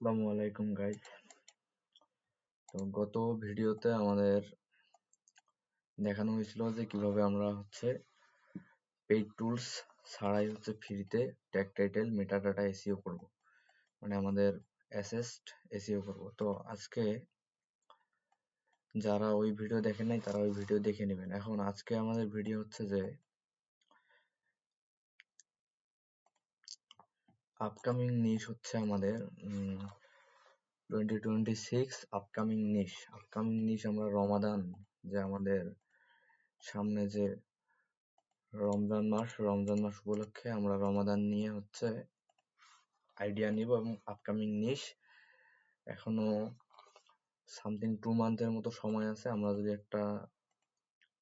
আসসালামু আলাইকুম গাইজ তো গত ভিডিওতে আমাদের দেখানো হয়েছিল যে কীভাবে আমরা হচ্ছে পেইড টুলস ছাড়াই হচ্ছে ফ্রিতে tag title meta data SEO করব। মানে আমাদের অ্যাসেস্ট এসিও করব। তো আজকে যারা ওই ভিডিও দেখেন নাই, তারা ওই ভিডিও দেখে নেবেন। এখন আজকে আমাদের ভিডিও হচ্ছে যে আপকামিং নিশ হচ্ছে আমাদের twenty twenty six upcoming niche upcoming niche আমরা রমাদান, যে আমাদের সামনে যে রমজান মাস রমজান মাস উপলক্ষে আমরা রমাদান নিয়ে হচ্ছে আইডিয়া নিব এবং আপকামিং নিশ এখনও সামথিং টু মান্থের মতো সময় আছে। আমরা যদি একটা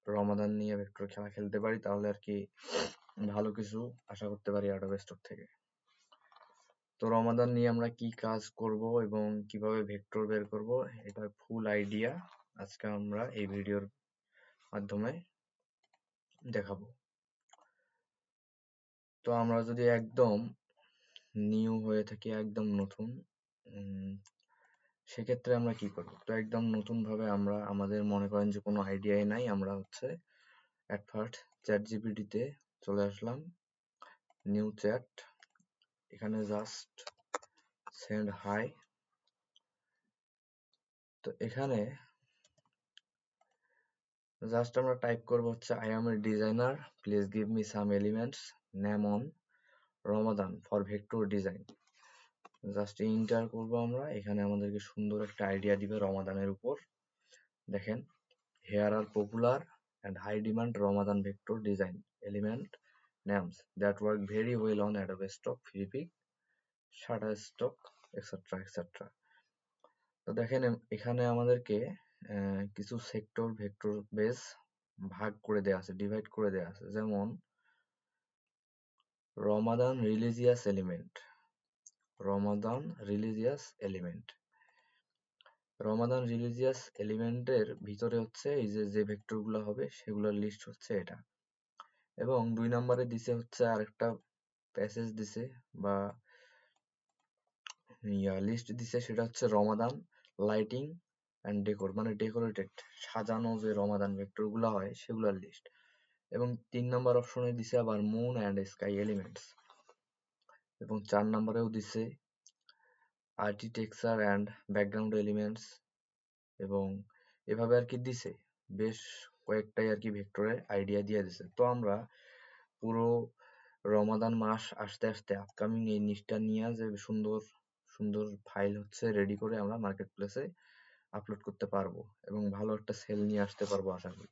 রমাদান নিয়ে ভেক্টর খেলা খেলতে পারি, তাহলে আর কি ভালো কিছু আশা করতে পারি আউট অফ থেকে। তো রমাদান নিয়ে আমরা কি কাজ করব এবং কীভাবে ভেক্টর বের করব এটার ফুল আইডিয়া আজকে আমরা এই ভিডিওর মাধ্যমে দেখাবো। তো আমরা যদি একদম নিউ হয়ে থাকি, একদম নতুন সেক্ষেত্রে আমরা কি করব? তো একদম নতুন ভাবে আমরা, আমাদের মনে করেন যে কোনো আইডিয়াই নাই, আমরা হচ্ছে অ্যাট ফার্স্ট চ্যাট জিপিটিতে চলে আসলাম নিউ চ্যাট এখানে জাস্ট সেন্ড হাই তো এখানে জাস্ট আমরা টাইপ করব হচ্ছে I am a designer please give me some elements name on Ramadan for vector design just enter করব আমরা, এখানে আমাদেরকে সুন্দর একটা আইডিয়া দিবে রমাদানের উপর। দেখেন here are popular and high demand Ramadan vector design element names that work very well on Adobe Stock, Philippine, Shutterstock, etc. etc. তো দেখেন এখানে আমাদেরকে কিছু সেক্টর ভেক্টর বেস ভাগ করে দেওয়া আছে ডিভাইড করে দেওয়া আছে যেমন Ramadan religious element Ramadan religious element Ramadan religious এলিমেন্টের ভিতরে হচ্ছে এই যে যে ভেক্টরগুলো হবে সেগুলোর লিস্ট হচ্ছে এটা এবং দুই নম্বরে দিছে হচ্ছে আরেকটা প্যাসেজ দিছে বা, ইয়া লিস্ট দিছে সেটা হচ্ছে রমাদান লাইটিং অ্যান্ড ডেকোর মানে ডেকোরেটেড সাজানো যে রমাদান ভেক্টরগুলো হয় সেগুলোর লিস্ট এবং তিন নম্বর অপশনে দিছে আবার মুন অ্যান্ড স্কাই এলিমেন্টস এবং চার নম্বরেও দিছে আর্কিটেকচার অ্যান্ড ব্যাকগ্রাউন্ড এলিমেন্টস এবং এভাবে আর কি দিছে। বেশ কয়েকটাই আর কি ভেক্টরের আইডিয়া দিয়ে দিছে। তো আমরা পুরো রমাদান মাস আসতে আসতে আপকামিং এই নিচটা নিয়ে যে সুন্দর সুন্দর ফাইল হচ্ছে রেডি করে আমরা মার্কেট প্লেসে আপলোড করতে পারব এবং ভালো একটা সেল নিয়ে আসতে পারব আশা করি।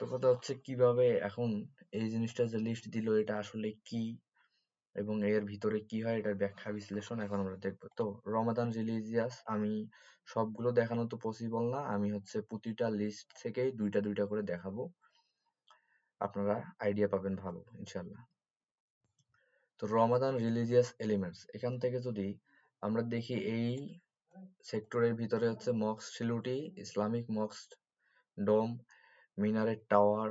তো কথা হচ্ছে কীভাবে এখন এই জিনিসটা যে লিস্ট দিল, এটা আসলে কি? এবং এর ভিতরে কি হয়, এটার ব্যাখ্যা, বিশ্লেষণ এখন আমরা দেখব। তো রমাদান রিলিজিয়াস, আমি সবগুলো দেখানো তো পসিবল না, আমি হচ্ছে প্রতিটা লিস্ট থেকেই দুইটা দুইটা করে দেখাবো। আপনারা আইডিয়া পাবেন ভালো ইনশাল্লাহ তো রমাদান রিলিজিয়াস এলিমেন্টস এখান থেকে যদি আমরা দেখি এই সেক্টরের ভিতরে হচ্ছে Mox শিলুটি, Islamic mosques dome minaret tower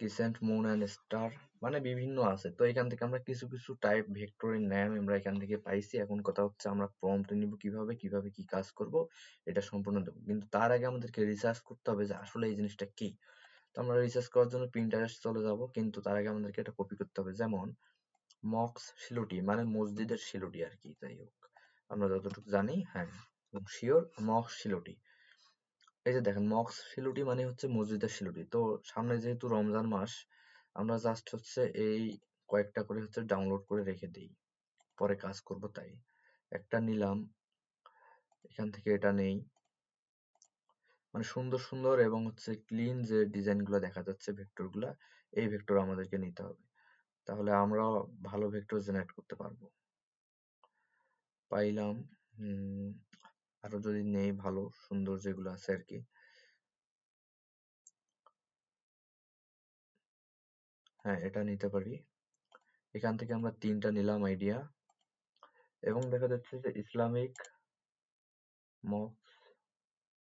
কিসেন্ট moon and star মানে বিভিন্ন আছে। তো এখান থেকে আমরা কিছু কিছু টাইপ ভেক্টরের নাম আমরা এখান থেকে পাইছি। এখন কথা হচ্ছে আমরা প্রম্পট নিব কীভাবে কীভাবে কি কাজ করব, এটা সম্পূর্ণ দেবো। কিন্তু তার আগে আমাদেরকে রিসার্চ করতে হবে যে আসলে এই জিনিসটা কি। তো আমরা রিসার্চ করার জন্য প্রিন্টারেস্ট চলে যাব, কিন্তু তার আগে আমাদেরকে এটা কপি করতে হবে। যেমন মক্স শিলুটি মানে মসজিদের শিলুটি আর কি, যাই হোক। আমরা যতটুকু জানি হ্যাঁ শিওর মক্স শিলুটি। এই যে দেখেন মক্স শিলুটি মানে হচ্ছে মসজিদের শিলুটি। তো সামনে যেহেতু রমজান মাস, আমরা জাস্ট হচ্ছে এই কয়েকটা করে হচ্ছে ডাউনলোড করে রেখে দিই। পরে কাজ করব তাই। একটা নিলাম, এখান থেকে এটা নেই। মানে সুন্দর সুন্দর এবং হচ্ছে ক্লিন যে ডিজাইনগুলো দেখা যাচ্ছে ভেক্টরগুলো এই ভেক্টর আমাদেরকে নিতে হবে। তাহলে আমরা ভালো ভেক্টর জেনারেট করতে পারব। পাইলাম আরও যদি নেই ভালো, সুন্দর যেগুলো আছে আর কি হ্যাঁ এটা নিতে পারি। এখান থেকে আমরা তিনটা নিলাম আইডিয়া এবং দেখা যাচ্ছে যে ইসলামিক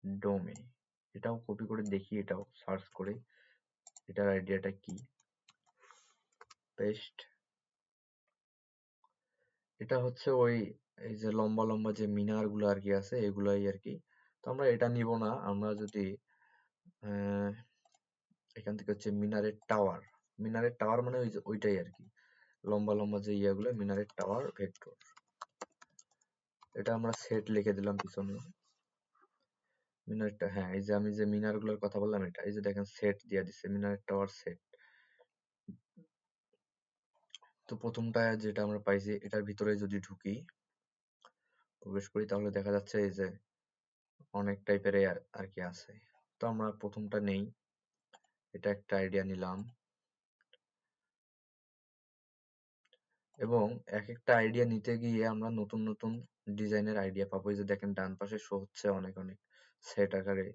ডোমে, এটাও কপি করে দেখি, এটাও সার্চ করে, এটার আইডিয়াটা কি? পেস্ট এটা হচ্ছে ওই এই যে লম্বা লম্বা যে মিনারগুলো আর কি আছে, এগুলাই আর কি। তো আমরা এটা নিব না, আমরা যদি এখান থেকে হচ্ছে মিনারের টাওয়ার। মিনারের টাওয়ার মানে ওইটাই আর কি। লম্বা লম্বা যে ইয়াগুলো, মিনারের টাওয়ার ভেক্টর এটা আমরা সেট লিখে দিলাম পিছনে। মিনারটা হ্যাঁ এই যে আমি যে মিনারগুলোর কথা বললাম এটা, এই যে দেখেন সেট দিয়ে দিচ্ছে মিনারের টাওয়ার সেট। তো প্রথমটা যেটা আমরা পাইছি, এটার ভিতরে যদি ঢুকি প্রবেশ করি, তাহলে দেখা যাচ্ছে এই যে অনেক টাইপের আর কি আছে। তো আমরা প্রথমটা নেই। এটা একটা আইডিয়া নিলাম। এবং এক একটা আইডিয়া নিতে গিয়ে আমরা নতুন নতুন ডিজাইনের আইডিয়া পাবো। এই যে দেখেন, ডান পাশে শো হচ্ছে অনেক অনেক সেট আকারে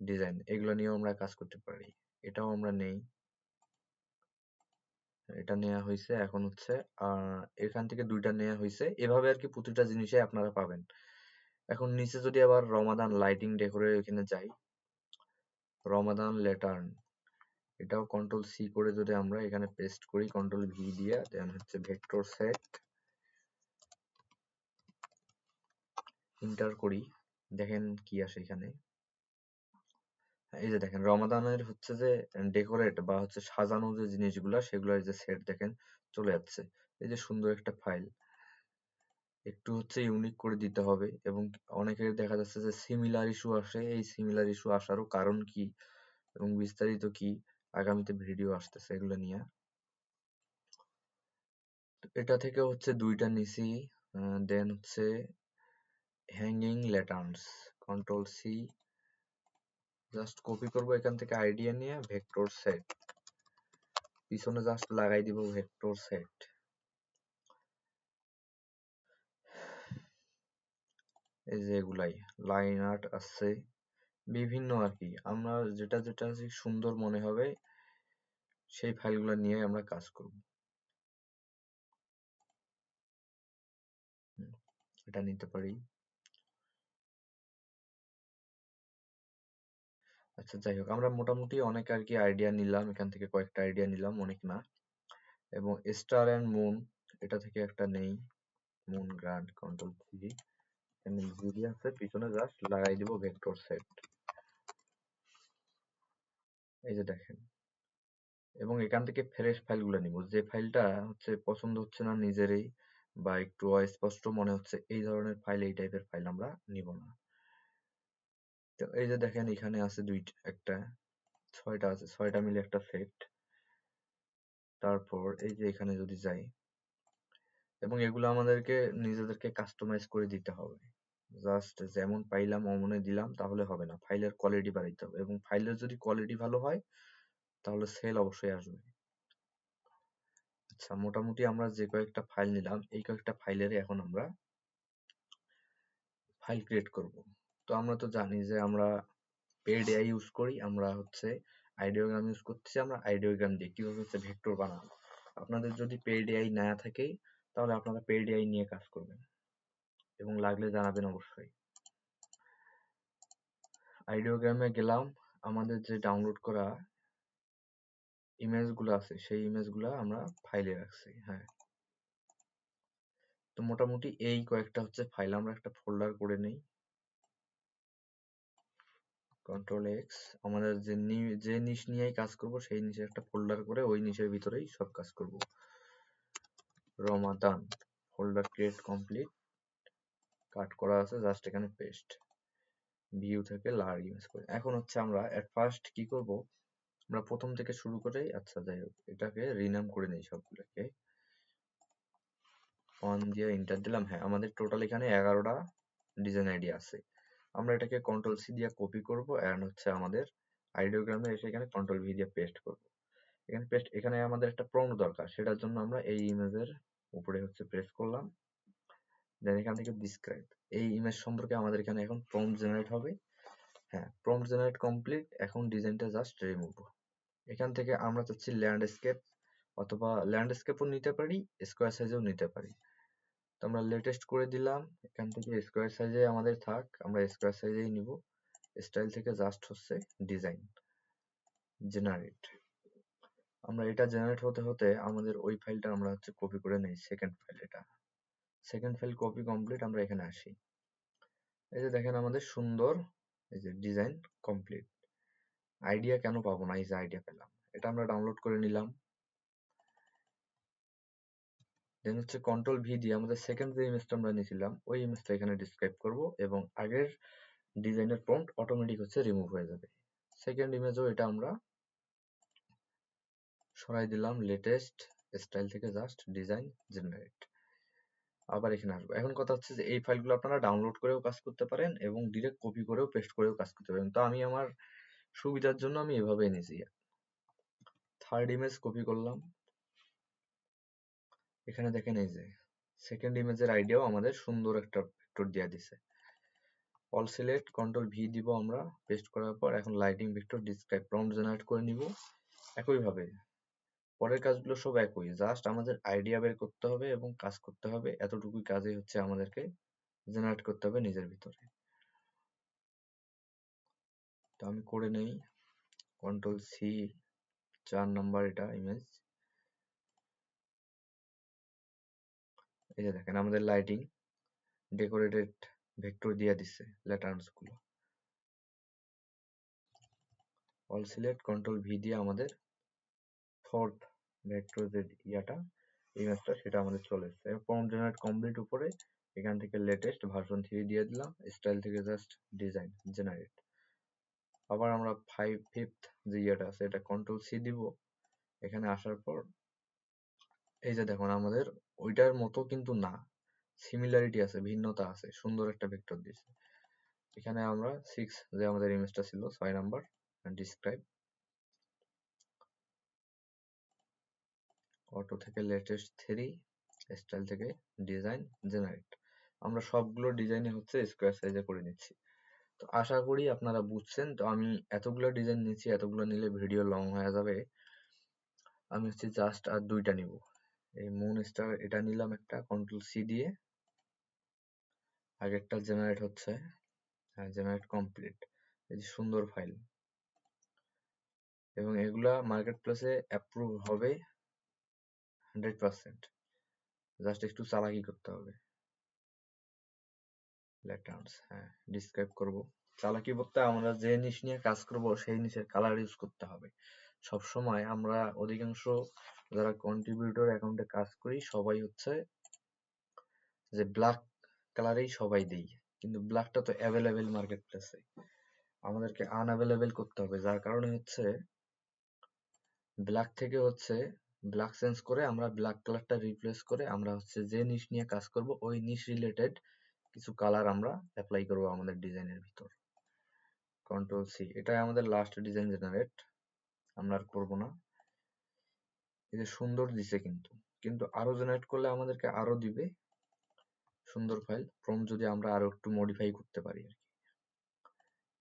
ডিজাইন এগুলো নিয়েও আমরা কাজ করতে পারি। এটাও আমরা নেই। এটা নেওয়া হয়েছে এখন হচ্ছে এখান থেকে দুইটা নেওয়া হয়েছে এভাবে আর কি প্রতিটা জিনিসে আপনারা পাবেন। এখন নিচে যদি আবার রমাদান লাইটিং ডেকোরের এখানে যাই, রমাদান লেটার্ন, এটাও কন্ট্রোল সি করে যদি আমরা এখানে পেস্ট করি কন্ট্রোল ভি দিয়ে দেন হচ্ছে ভেক্টর সেট ইন্টার করি, দেখেন কি আসে এখানে। এই যে দেখেন, রমাদানের হচ্ছে যে ডেকোরেট বা হচ্ছে সাজানো যে জিনিসগুলা সেগুলোর যে সেট দেখেন চলে যাচ্ছে। এই যে সুন্দর একটা ফাইল একটু হচ্ছে ইউনিক করে দিতে হবে এবং অনেকের দেখা যাচ্ছে যে সিমিলার ইস্যু আসে। এই সিমিলার ইস্যু আসারও কারণ কি এবং বিস্তারিত কি আগামীতে ভিডিও আসতেছে এগুলো নিয়ে। এটা থেকে হচ্ছে দুইটা নিছি। দেন হচ্ছে hanging lanterns control C just copy করব এখান থেকে আইডিয়া নিয়ে ভেক্টর সেট পিছনে জাস্ট লাগাই দিব ভেক্টর সেট এই যে এগুলাই লাইন আর্ট আছে। বিভিন্ন আর কি। আমরা যেটা যেটা সুন্দর মনে হবে, সেই ফাইলগুলো নিয়ে আমরা কাজ করব। এটা নিতে পারি। আচ্ছা যাই হোক, আমরা মোটামুটি অনেক আর কি আইডিয়া নিলাম, এখান থেকে কয়েকটা আইডিয়া নিলাম, অনেক না। এবং স্টার অ্যান্ড মুন এটা থেকে একটা নেই। মুন গ্রান্ড কন্ট্রোল এখানে জিডি আছে, পিছনে জাস্ট লাগাই দিব ভেক্টর সেট এই যে দেখেন। এবং এখান থেকে ফ্রেশ ফাইলগুলো নিব। যে ফাইলটা হচ্ছে পছন্দ হচ্ছে না নিজেরই, বা একটু অস্পষ্ট মনে হচ্ছে, এই ধরনের ফাইল এই টাইপের ফাইল আমরা নিব না। তো এই যে দেখেন এখানে আছে দুইটা একটা, ছয়টা আছে, ছয়টা মিলে একটা সেট। তারপর এই যে এখানে যদি যাই, এবং এগুলো আমাদেরকে নিজেদেরকে কাস্টমাইজ করে দিতে হবে। জাস্ট যেমন পাইলাম, অমনে দিলাম, তাহলে হবে না। ফাইলের কোয়ালিটি বাড়াইতে হবে, এবং ফাইলের যদি কোয়ালিটি ভালো হয়, তাহলে সেল অবশ্যই আসবে। আচ্ছা মোটামুটি আমরা যে কয়েকটা ফাইল নিলাম, এই কয়েকটা ফাইলের এখন আমরা ফাইল ক্রিয়েট করব। তো আমরা তো জানি যে আমরা পেড এআই ইউজ করি, আমরা হচ্ছে আইডিওগ্রাম ইউজ করতেছি, আমরা আইডিওগ্রাম দিয়ে কীভাবে হচ্ছে ভেক্টর বানাবো। আপনাদের যদি পেড এআই না থাকে, তাহলে আপনারা পেড এআই নিয়ে কাজ করবেন এবং লাগলে জানাবেন অবশ্যই। আইডিওগ্রামে গেলাম, আমাদের যে ডাউনলোড করা ইমেজগুলো আছে, সেই ইমেজগুলো আমরা ফাইলে রাখছি হ্যাঁ। তো মোটামুটি এই কয়েকটা হচ্ছে ফাইল আমরা একটা ফোল্ডার করে নেই। কন্ট্রোল এক্স আমাদের যে যে নিশ নিয়েই কাজ করব, সেই নিচে একটা ফোল্ডার করে ওই নিচের ভিতরেই সব কাজ করব। Ramadan folder create complete cut করা আছে জাস্ট এখানে পেস্ট ভিউ থেকে লার ইমেজ করে। এখন হচ্ছে আমরা এট ফার্স্ট কি করব? আমরা প্রথম থেকে শুরু করে আচ্ছা যাই হোক, এটাকে রিনাম করে নেই সবগুলোকে। অন দিয়ে ইন্টার দিলাম। হ্যাঁ আমাদের টোটাল এখানে এগারোটা ডিজাইন আইডি আছে। আমরা এটাকে কন্ট্রোল সি দিয়ে কপি করব এন্ড হচ্ছে আমাদের আইডিওগ্রামে এসে এখানে কন্ট্রোল ভি দিয়ে পেস্ট করব। এখানে পেস্ট এখানে আমাদের একটা প্রম্পট দরকার, সেটার জন্য আমরা এই ইমেজের উপরে হচ্ছে প্রেস করলাম। দেন এখান থেকে ডিসক্রাইব এই ইমেজ সম্পর্কে আমাদের এখানে এখন প্রম্পট জেনারেট হবে। হ্যাঁ প্রম্পট জেনারেট কমপ্লিট এখন ডিজাইনটা জাস্ট রিমুভ এখান থেকে আমরা চাচ্ছি ল্যান্ডস্কেপ অথবা ল্যান্ডস্কেপও নিতে পারি স্কোয়ার সাইজেও নিতে পারি। আমরা লেটেস্ট করে দিলাম। এখান থেকে স্কোয়ার সাইজে আমাদের থাক, আমরা স্কোয়ার সাইজেই নিব। স্টাইল থেকে জাস্ট হচ্ছে ডিজাইন জেনারেট আমরা এটা জেনারেট হতে হতে আমাদের ওই ফাইলটা আমরা হচ্ছে কপি করে নেই সেকেন্ড ফাইল এটা। সেকেন্ড ফাইল কপি কমপ্লিট আমরা এখানে আসি। এই যে দেখেন আমাদের সুন্দর, এই যে ডিজাইন কমপ্লিট আইডিয়া কেন পাবো না? এই যে আইডিয়া পেলাম। এটা আমরা ডাউনলোড করে নিলাম। দেন হচ্ছে কন্ট্রোল ভি দিয়ে আমাদের সেকেন্ড যে ইমেজটা আমরা নিয়েছিলাম, ওই ইমেজটা এখানে ডিসক্রাইব করব এবং আগের ডিজাইনের প্রম্পট অটোমেটিক হচ্ছে রিমুভ হয়ে যাবে। সেকেন্ড ইমেজও এটা আমরা সরাই দিলাম লেটেস্ট স্টাইল থেকে জাস্ট ডিজাইন জেনারেট আবার এখানে আসব। এখন কথা হচ্ছে যে, এই ফাইলগুলো আপনারা ডাউনলোড করেও কাজ করতে পারেন এবং ডিরেক্ট কপি করেও পেস্ট করেও কাজ করতে পারেন। তো আমি আমার সুবিধার জন্য আমি এভাবে এনেছি। থার্ড ইমেজ কপি করলাম। এখানে দেখেন এই যে সেকেন্ড ইমেজের আইডিয়াও আমাদের সুন্দর একটা ভেক্টর দিয়ে দিছে। অল সিলেক্ট কন্ট্রোল ভি দিব আমরা পেস্ট করার পর এখন lighting vector describe prompt generate করে নিব। একইভাবে, পরের কাজগুলো সব একই জাস্ট আমাদের আইডিয়া বের করতে হবে এবং কাজ করতে হবে, এতটুকুই কাজই হচ্ছে আমাদেরকে জেনারেট করতে হবে নিজের ভিতরে। তো আমি করে নেই কন্ট্রোল সি চার নাম্বার এটা ইমেজ এই যে দেখেন, আমাদের লাইটিং ডেকোরেটেড ভেক্টর দিয়ে দিচ্ছে ল্যাটার্নসগুলো। অল সিলেক্ট কন্ট্রোল ভি দিয়ে আমাদের ফোর্থ ভেক্টর যে ইয়াটা ইমেজটা সেটা আমাদের চলে এসছে। ফর্ম জেনারেট কমপ্লিট উপরে, এখান থেকে লেটেস্ট ভার্সন থ্রি দিয়ে দিলাম স্টাইল থেকে জাস্ট ডিজাইন জেনারেট আবার আমরা ফাইভ ফিফথ যে ইয়েটা আছে, এটা কন্ট্রোল সি দিব। এখানে আসার পর, এই যে দেখুন, আমাদের ওইটার মতো কিন্তু না। সিমিলারিটি আছে, ভিন্নতা আছে, সুন্দর একটা ভেক্টর দিয়েছে। এখানে আমরা সিক্স যে আমাদের ইমেজটা ছিল, ছয় নাম্বার ডিসক্রাইব অটো থেকে লেটেস্ট থ্রি স্টাইল থেকে ডিজাইন জেনারেট আমরা সবগুলো ডিজাইনে হচ্ছে স্কোয়ার সাইজে করে নিচ্ছি। তো আশা করি আপনারা বুঝছেন, তো আমি এতগুলো ডিজাইন নিচ্ছি, এতগুলো নিলে ভিডিও লং হয়ে যাবে। আমি হচ্ছে জাস্ট আর দুইটা নিব। এই মুন স্টার এটা নিলাম একটা কন্ট্রোল সি দিয়ে। আগেরটা জেনারেট হচ্ছে হ্যাঁ জেনারেট কমপ্লিট এই যে সুন্দর ফাইল এবং এগুলা মার্কেট প্লেসে অ্যাপ্রুভ হবে হান্ড্রেড পার্সেন্ট জাস্ট একটু চালাকি করতে হবে। লেটার্স হ্যাঁ ডিসক্রাইব করব। চালাকি বলতে আমরা যে নিশ নিয়ে কাজ করব, সেই নিশের কালার ইউজ করতে হবে। সব সময় আমরা অধিকাংশ যারা কন্ট্রিবিউটর অ্যাকাউন্টে কাজ করি, সবাই হচ্ছে যে ব্ল্যাক কালারেই সবাই দেই। কিন্তু ব্ল্যাকটা তো অ্যাভেলেবেল মার্কেট প্লেসে আমাদেরকে আনঅ্যাভেলেবেল করতে হবে। যার কারণে হচ্ছে ব্ল্যাক থেকে হচ্ছে ব্ল্যাক চেঞ্জ করে আমরা ব্ল্যাক কালারটা রিপ্লেস করে আমরা হচ্ছে যে নিশ নিয়ে কাজ করব, ওই নিশ রিলেটেড কিছু কালার আমরা অ্যাপ্লাই করব আমাদের ডিজাইনের ভিতর। কন্ট্রোল সি এটাই আমাদের লাস্ট ডিজাইন জেনারেট আমরা আর করব না। এই যে সুন্দর দিছে কিন্তু। কিন্তু আরও জেনারেট করলে আমাদেরকে আরও দিবে সুন্দর ফাইল ফ্রম যদি আমরা আরও একটু মডিফাই করতে পারি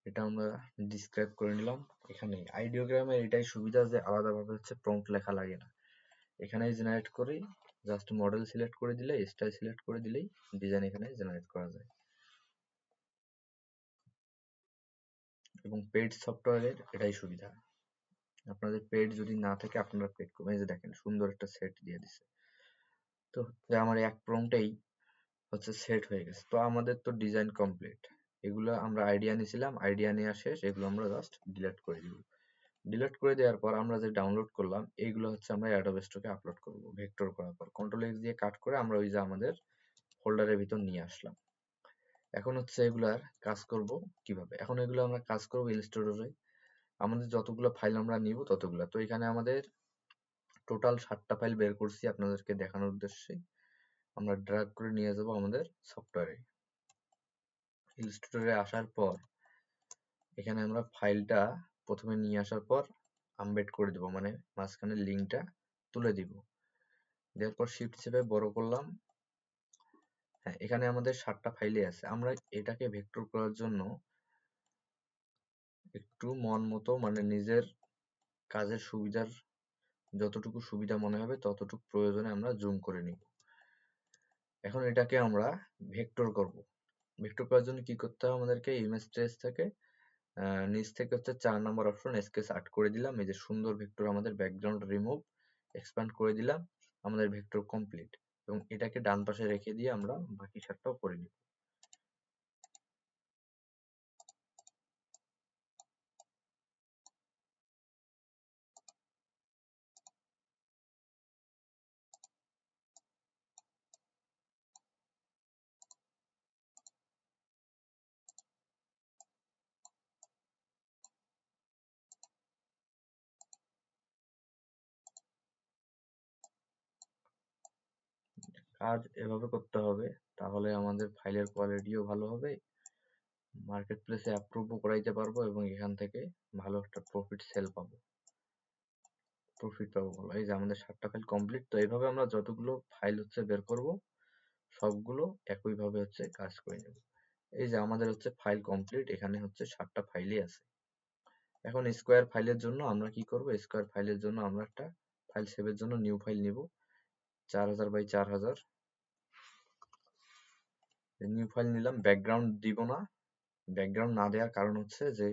এটা আমরা ডিসক্রাইব করে নিলাম। এখানে আইডিওগ্রামের এটাই সুবিধা যে আলাদাভাবে হচ্ছে প্রম্পট লেখা লাগে না। এখানেই জেনারেট করে জাস্ট মডেল সিলেক্ট করে দিলে স্টাইল সিলেক্ট করে দিলেই ডিজাইন এখানে জেনারেট করা যায়। এবং পেড সফটওয়্যারের এটাই সুবিধা। আপনাদের পেড যদি না থাকে, আপনারা পেড করবেন এই যে দেখেন, সুন্দর একটা সেট দিয়ে দিছে। তো আমার এক প্রম্পটেই হচ্ছে সেট হয়ে গেছে। তো আমাদের তো ডিজাইন কমপ্লিট এগুলো আমরা আইডিয়া নিয়েছিলাম আইডিয়া নেওয়া শেষ। এগুলো আমরা জাস্ট ডিলিট করে দিব। ডিলিট করে দেওয়ার পর আমরা যে ডাউনলোড করলাম এইগুলো হচ্ছে আমরা অ্যাডোবে স্টকে আপলোড করব ভেক্টর করার পর। কন্ট্রোল এক্স দিয়ে কাট করে আমরা ওই যে আমাদের ফোল্ডারের ভিতর নিয়ে আসলাম। এখন হচ্ছে এগুলার কাজ করব কীভাবে? এখন এগুলো আমরা কাজ করব ইনস্টোরে আমাদের যতগুলো ফাইল আমরা নিব ততগুলো। তো এখানে আমাদের টোটাল সাতটা ফাইল বের করছি আপনাদেরকে দেখানোর উদ্দেশ্যে। আমরা ড্রাগ করে নিয়ে যাব আমাদের সফটওয়্যারে ইনস্টোরে আসার পর, এখানে আমরা ফাইলটা প্রথমে নিয়ে আসার পর আম্বেড করে দিব মানে মাঝখানে লিঙ্কটা তুলে দিব। দেওয়ার পর শিফট চেপে বড় করলাম। হ্যাঁ এখানে আমাদের সাতটা ফাইলে আছে। আমরা এটাকে ভেক্টর করার জন্য একটু মন মতো মানে নিজের কাজের সুবিধার যতটুকু সুবিধা মনে হবে, ততটুকু প্রয়োজনে আমরা জুম করে নিব। এখন এটাকে আমরা ভেক্টর করব। ভেক্টর করার জন্য কি করতে হবে? আমাদেরকে ইমেজ ট্রেস থেকে নিচ থেকে হচ্ছে চার নম্বর অপশন স্কেচ আর্ট করে দিলাম। এই যে সুন্দর ভেক্টর আমাদের ব্যাকগ্রাউন্ড রিমুভ এক্সপ্যান্ড করে দিলাম, আমাদের ভেক্টর কমপ্লিট এবং এটাকে ডান পাশে রেখে দিয়ে আমরা বাকি সারটাও করে নিব। কাজ এভাবে করতে হবে, তাহলে আমাদের ফাইলের কোয়ালিটিও ভালো হবে। মার্কেট প্লেসে অ্যাপ্রুভও করাইতে পারব এবং এখান থেকে ভালো একটা প্রফিট সেল পাবো। প্রফিট পাবো ভালো এই যে আমাদের সাতটা ফাইল কমপ্লিট তো এইভাবে আমরা যতগুলো ফাইল হচ্ছে বের করব, সবগুলো একইভাবে হচ্ছে কাজ করে নেব। এই যে আমাদের হচ্ছে ফাইল কমপ্লিট এখানে হচ্ছে সাতটা ফাইলই আছে। এখন স্কোয়ার ফাইলের জন্য আমরা কি করব? স্কোয়ার ফাইলের জন্য আমরা একটা ফাইল সেভের জন্য নিউ ফাইল নিব। চার হাজার বাই চার হাজার। নিউ ফাইল নিলাম ব্যাকগ্রাউন্ড দিব না। ব্যাকগ্রাউন্ড না দেওয়ার কারণ হচ্ছে যে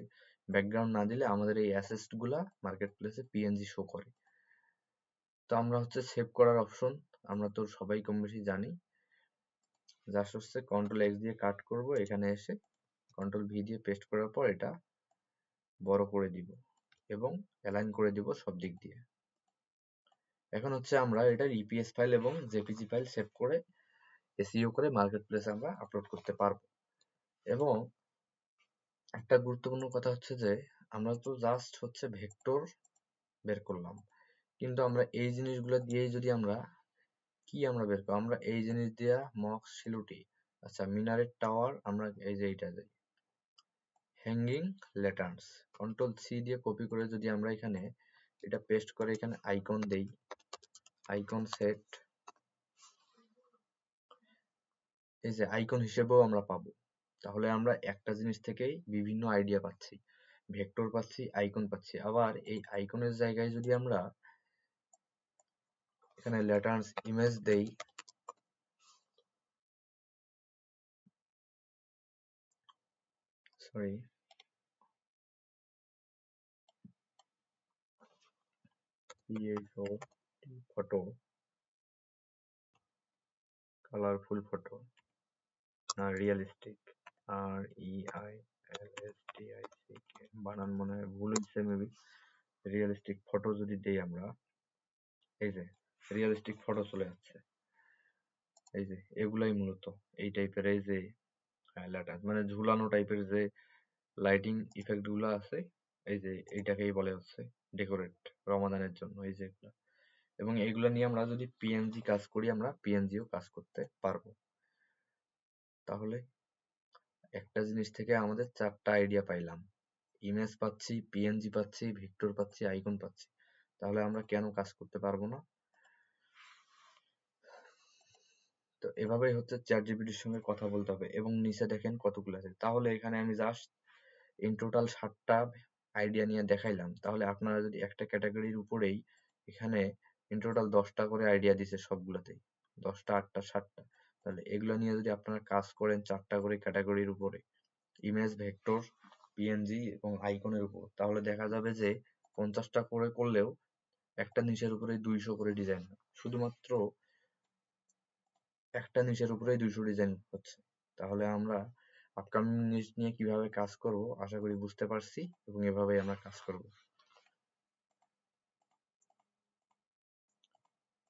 ব্যাকগ্রাউন্ড না দিলে আমাদের এই অ্যাসেস্টগুলা মার্কেট প্লেসে পিএনজি শো করে। তো আমরা হচ্ছে সেভ করার অপশন আমরা তো সবাই কম বেশি জানি। জাস্ট হচ্ছে কন্ট্রোল এক্স দিয়ে কাট করব, এখানে এসে কন্ট্রোল ভি দিয়ে পেস্ট করার পর এটা বড় করে দিব এবং অ্যালাইন করে দিব সব দিক দিয়ে। এখন হচ্ছে আমরা এটার ইপিএস ফাইল এবং জেপিজি ফাইল সেভ করে এসইও করে মার্কেট প্লেসে আমরা আপলোড করতে পারব। এবং একটা গুরুত্বপূর্ণ কথা হচ্ছে যে, আমরা তো জাস্ট হচ্ছে ভেক্টর বের করলাম। কিন্তু আমরা এই জিনিসগুলো দিয়েই যদি আমরা কি আমরা বের করব? আমরা এই জিনিস দিয়া মক্স সিলুটি আচ্ছা মিনারেট টাওয়ার আমরা এই যে এইটা যাই হ্যাঙ্গিং লেটার্স কন্ট্রোল সি দিয়ে কপি করে যদি আমরা এখানে এটা পেস্ট করে এখানে আইকন দেই আইকন সেট। এই যে আইকন হিসেবেও আমরা পাবো। তাহলে আমরা একটা জিনিস থেকেই বিভিন্ন আইডিয়া পাচ্ছি। ভেক্টর পাচ্ছি, আইকন পাচ্ছি। আবার এই আইকনের জায়গায় যদি আমরা এখানে ল্যাটার্নস ইমেজ দেই সরি ফটো। কালারফুল ফটো না realistic R E I L S T I C K বানান মনে হয় ভুল হচ্ছে মেবি রিয়েলিস্টিক ফটো যদি দেই আমরা, এই যে রিয়েলিস্টিক ফটো চলে যাচ্ছে। এই যে, এগুলাই মূলত। এই টাইপের এই যে ল্যাটার মানে ঝুলানো টাইপের যে লাইটিং ইফেক্টগুলো আছে, এই যে, এইটাকেই বলে হচ্ছে ডেকোরেট রমাদানের জন্য, এই যে এবং এইগুলো নিয়ে আমরা যদি পিএনজি কাজ করি, আমরা পিএনজিও কাজ করতে পারব। তাহলে একটা জিনিস থেকে আমাদের চারটা আইডিয়া পাইলাম। ইমেজ পাচ্ছি পিএনজি পাচ্ছি ভিক্টর পাচ্ছি আইকন পাচ্ছি। তাহলে আমরা কেন কাজ করতে পারব না? তো এভাবেই হচ্ছে চ্যাট জিপিটির সঙ্গে কথা বলতে হবে এবং নিচে দেখেন কতগুলো আছে। তাহলে এখানে আমি জাস্ট ইন টোটাল সাতটা আইডিয়া নিয়ে দেখাইলাম। তাহলে আপনারা যদি একটা ক্যাটাগরির উপরেই এখানে ইন টোটাল দশটা করে আইডিয়া দিছে সবগুলোতেই। দশটা, আটটা, সাতটা। তাহলে এগুলো নিয়ে যদি আপনারা কাজ করেন চারটা করে ক্যাটাগরির উপরে ইমেজ ভেক্টর পিএনজি এবং আইকনের উপর, তাহলে দেখা যাবে যে পঞ্চাশটা করে করলেও একটা নিচের উপরে দুইশো করে ডিজাইন শুধুমাত্র একটা নিচের উপরেই দুইশো ডিজাইন হচ্ছে। তাহলে আমরা আপকামিং নিউজ নিয়ে কীভাবে কাজ করব, আশা করি বুঝতে পারছি এবং এভাবেই আমরা কাজ করব।